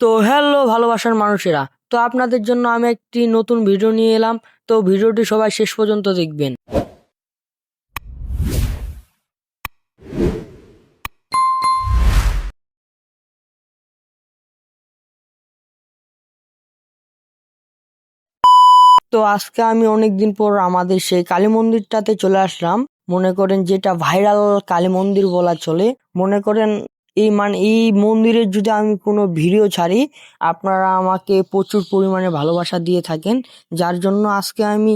তো হ্যালো ভালোবাসার মানুষেরা। তো আপনাদের জন্য আমি একটি নতুন ভিডিও নিয়ে এলাম। তো ভিডিওটি সবাই শেষ পর্যন্ত দেখবেন। তো আজকে আমি অনেকদিন পর আমাদের সেই কালী মন্দিরটাতে চলে আসলাম। মনে করেন যেটা ভাইরাল কালী মন্দির বলা চলে। মনে করেন এই মানে এই মন্দিরের যদি আমি কোনো ভিডিও ছাড়ি, আপনারা আমাকে প্রচুর পরিমাণে ভালোবাসা দিয়ে থাকেন। যার জন্য আজকে আমি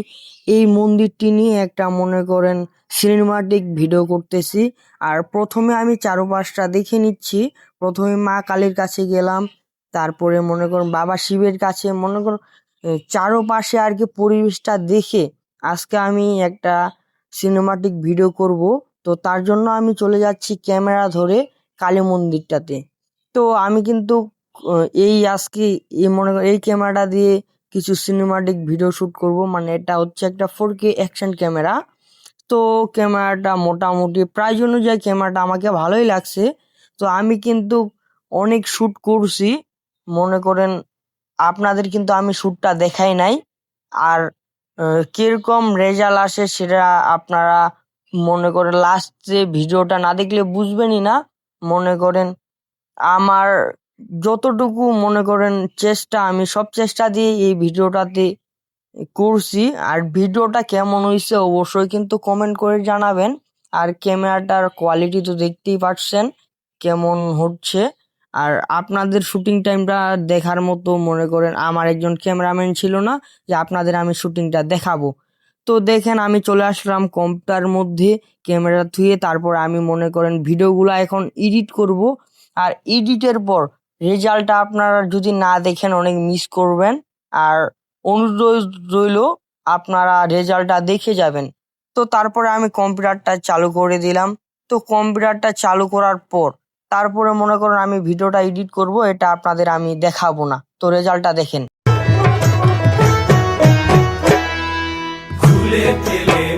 এই মন্দিরটি নিয়ে একটা মনে করেন সিনেমাটিক ভিডিও করতেছি। আর প্রথমে আমি চারপাশটা দেখে নিচ্ছি। প্রথমে মা কালীর কাছে গেলাম, তারপরে মনে করুন বাবা শিবের কাছে, মনে করুন চারপাশে আর কি পরিবেশটা দেখে আজকে আমি একটা সিনেমাটিক ভিডিও করব। তো তার জন্য আমি চলে যাচ্ছি ক্যামেরা ধরে। কালী মন্দিরটাতে। তো আমি কিন্তু এই আজকে এই মনে কর, এই ক্যামেরাটা দিয়ে কিছু সিনেমাটিক ভিডিও শুট করব। মানে এটা হচ্ছে একটা ফোর কে অ্যাকশন ক্যামেরা তো ক্যামেরাটা মোটামুটি প্রাইস অনুযায়ী ক্যামেরাটা আমাকে ভালোই লাগছে। তো আমি কিন্তু অনেক শ্যুট করছি। মনে করেন, আপনাদের কিন্তু আমি শ্যুটটা দেখাই নাই। আর কীরকম রেজাল্ট আসে সেটা আপনারা মনে করেন লাস্টে ভিডিওটা না দেখলে বুঝবেনই না। মনে করেন, আমার যতটুকু মনে করেন চেষ্টা, আমি সব চেষ্টা দিয়ে এই ভিডিওটাতে করছি। আর ভিডিওটা কেমন হয়েছে অবশ্যই কিন্তু কমেন্ট করে জানাবেন। আর ক্যামেরাটার কোয়ালিটি তো দেখতেই পাচ্ছেন কেমন হচ্ছে। আর আপনাদের শুটিং টাইমটা দেখার মতো মনে করেন, আমার একজন ক্যামেরাম্যান ছিল না যে আপনাদের আমি শুটিংটা দেখাবো। তো দেখেন আমি চলে আসলাম কম্পিউটার মধ্যে, ক্যামেরা থুয়ে তারপর আমি মনে করেন ভিডিওগুলো এখন এডিট করব। আর এডিটের পর রেজাল্টটা আপনারা যদি না দেখেন অনেক মিস করবেন। আর অনুরোধ রইল, আপনারা রেজাল্টটা দেখে যাবেন। তো তারপরে আমি কম্পিউটারটা চালু করে দিলাম। তো কম্পিউটারটা চালু করার পর তারপরে মনে করেন আমি ভিডিওটা এডিট করব, এটা আপনাদের আমি দেখাবো না। তো রেজাল্টটা দেখেন। Let it lit.